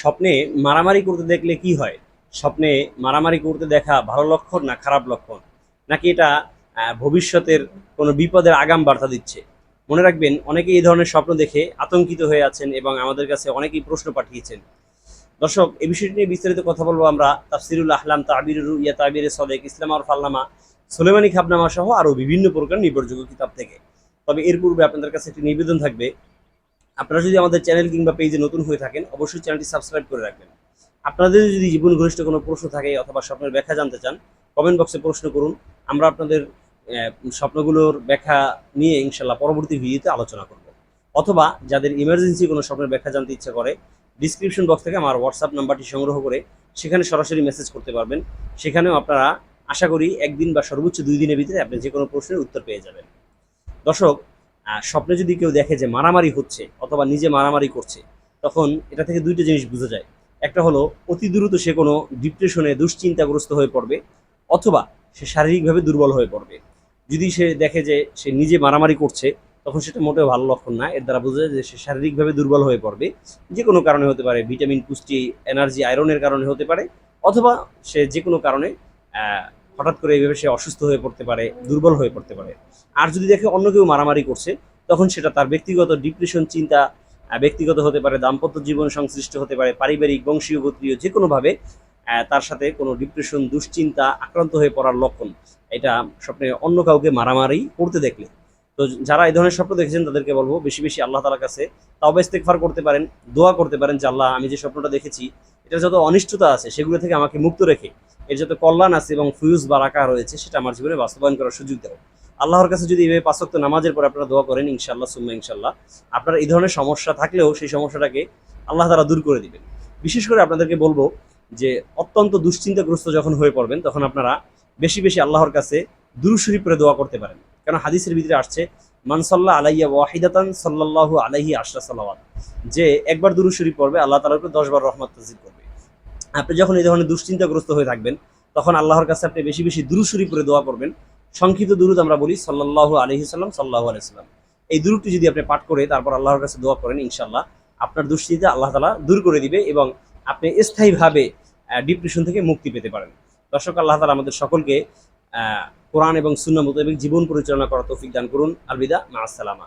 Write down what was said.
স্বপ্নে মারামারি করতে দেখলে কি হয়? স্বপ্নে মারামারি করতে দেখা ভালো লক্ষণ না খারাপ লক্ষণ? নাকি এটা ভবিষ্যতের কোনো বিপদের আগাম বার্তা দিচ্ছে? মনে রাখবেন, অনেকে এই ধরনের স্বপ্ন দেখে আতঙ্কিত হয়ে আছেন এবং আমাদের কাছে অনেকেই প্রশ্ন পাঠিয়েছেন। দর্শক, এই বিষয়টি নিয়ে বিস্তারিত কথা বলব আমরা তাফসিরুল আহলাম, তাবির ইয়া তাবির সদেক, ইসলাম আর ফাল্লামা সুলেমানি খাবনামা সহ আরও বিভিন্ন প্রকার নির্ভরযোগ্য কিতাব থেকে। তবে এর পূর্বে আপনাদের কাছে একটি নিবেদন থাকবে। আপনারা যদি আমাদের চ্যানেল কিংবা পেজে নতুন হয়ে থাকেন, অবশ্যই চ্যানেলটি সাবস্ক্রাইব করে রাখবেন। আপনাদের যদি জীবন ঘনিষ্ঠ কোনো প্রশ্ন থাকে অথবা স্বপ্নের ব্যাখ্যা জানতে চান কমেন্ট বক্সে প্রশ্ন করুন। আমরা আপনাদের স্বপ্নগুলোর ব্যাখ্যা নিয়ে ইনশাল্লাহ পরবর্তী ভিডিওতে আলোচনা করব। অথবা যাদের ইমার্জেন্সি কোনো স্বপ্নের ব্যাখ্যা জানতে ইচ্ছা করে ডিসক্রিপশন বক্স থেকে আমার হোয়াটসঅ্যাপ নাম্বারটি সংগ্রহ করে সেখানে সরাসরি মেসেজ করতে পারবেন। সেখানেও আপনারা আশা করি একদিন বা সর্বোচ্চ দুই দিনের ভিতরে আপনি যে কোনো প্রশ্নের উত্তর পেয়ে যাবেন। দর্শক স্বপ্নে যদি কেউ দেখে যে মারামারি হচ্ছে অথবা নিজে মারামারি করছে, তখন এটা থেকে দুইটা জিনিস বোঝা যায়। একটা হলো, অতি দ্রুত সে কোনো ডিপ্রেশনে দুশ্চিন্তাগ্রস্ত হয়ে পড়বে অথবা সে শারীরিকভাবে দুর্বল হয়ে পড়বে। যদি সে দেখে যে সে নিজে মারামারি করছে, তখন সেটা মোটেও ভালো লক্ষণ না। এর দ্বারা বোঝা যায় যে সে শারীরিকভাবে দুর্বল হয়ে পড়বে। যে কোনো কারণে হতে পারে, ভিটামিন, পুষ্টি, এনার্জি, আয়রনের কারণে হতে পারে অথবা সে যে কোনো কারণে হঠাৎ করে এইভাবে সে অসুস্থ হয়ে পড়তে পারে, দুর্বল হয়ে পড়তে পারে। আর যদি দেখে অন্য কেউ মারামারি করছে, তখন সেটা তার ব্যক্তিগত ডিপ্রেশন চিন্তা ব্যক্তিগত হতে পারে, দাম্পত্য জীবন সংশ্লিষ্ট হতে পারে, পারিবারিক, বংশীয়, গোত্রীয় যে কোনোভাবে তার সাথে কোনো ডিপ্রেশন, দুশ্চিন্তা, আক্রান্ত হয়ে পড়ার লক্ষণ। এটা স্বপ্নে অন্য কাউকে মারামারি করতে দেখলে তো যারা এই ধরনের স্বপ্ন দেখেছেন, তাদেরকে বলব বেশি বেশি আল্লাহ তালার কাছে তাওবা ইস্তেকফার করতে পারেন, দোয়া করতে পারেন যে আল্লাহ আমি যে স্বপ্নটা দেখেছি এটা যত অনিষ্টতা আছে সেগুলো থেকে আমাকে মুক্ত রেখে, এর যত কল্যাণ আছে এবং ফিউজ বা রাখা রয়েছে, সেটা আমার জীবনে বাস্তবায়ন করার সুযোগ দেবো আল্লাহর কাছে যদি এভাবে পাঁচক্ত নামাজের পর আপনারা দোয়া করেন ইনশাল্লাহ সুম্মা ইনশাল্লাহ আপনার এই ধরনের সমস্যা থাকলেও সেই সমস্যাটাকে আল্লাহ তারা দূর করে দিবেন। বিশেষ করে আপনাদেরকে বলব যে অত্যন্ত দুশ্চিন্তাগ্রস্ত যখন হয়ে পড়বেন, তখন আপনারা বেশি বেশি আল্লাহর কাছে দুরুশরীফ করে দোয়া করতে পারেন। কারণ হাদিসের ভিতরে আসছে মানসাল্লাহ আলাইয়া ওয়াহিদাতান সাল্লাল্লাহু আলাইহি আশরা সালাওয়াত। যে একবার দুরুশরীফ পড়বে, আল্লাহ তালার দশবার রহমত তাজির করবে। আপনি যখন এই ধরনের দুশ্চিন্তাগ্রস্ত হয়ে থাকবেন, তখন আল্লাহর কাছে আপনি বেশি বেশি দুরুশরীফ করে দোয়া করবেন। সংক্ষিপ্ত দুরুদ আমরা বলি, সাল্লাল্লাহু আলাইহি সাল্লাম সাল্লাহু আলাইসাল্লাম এই দুরুদটি যদি আপনি পাঠ করে তারপর আল্লাহর কাছে দোয়া করেন ইনশাল্লাহ আপনার দুশ্চিন্তা আল্লাহ তালা দূর করে দিবে এবং আপনি স্থায়ীভাবে ডিপ্রেশন থেকে মুক্তি পেতে পারেন। দর্শক, আল্লাহ তালা আমাদের সকলকে কোরআন এবং সুন্না মোতাবেক জীবন পরিচালনা করার তৌফিক দান করুন। আলবিদা মা আসসালামা।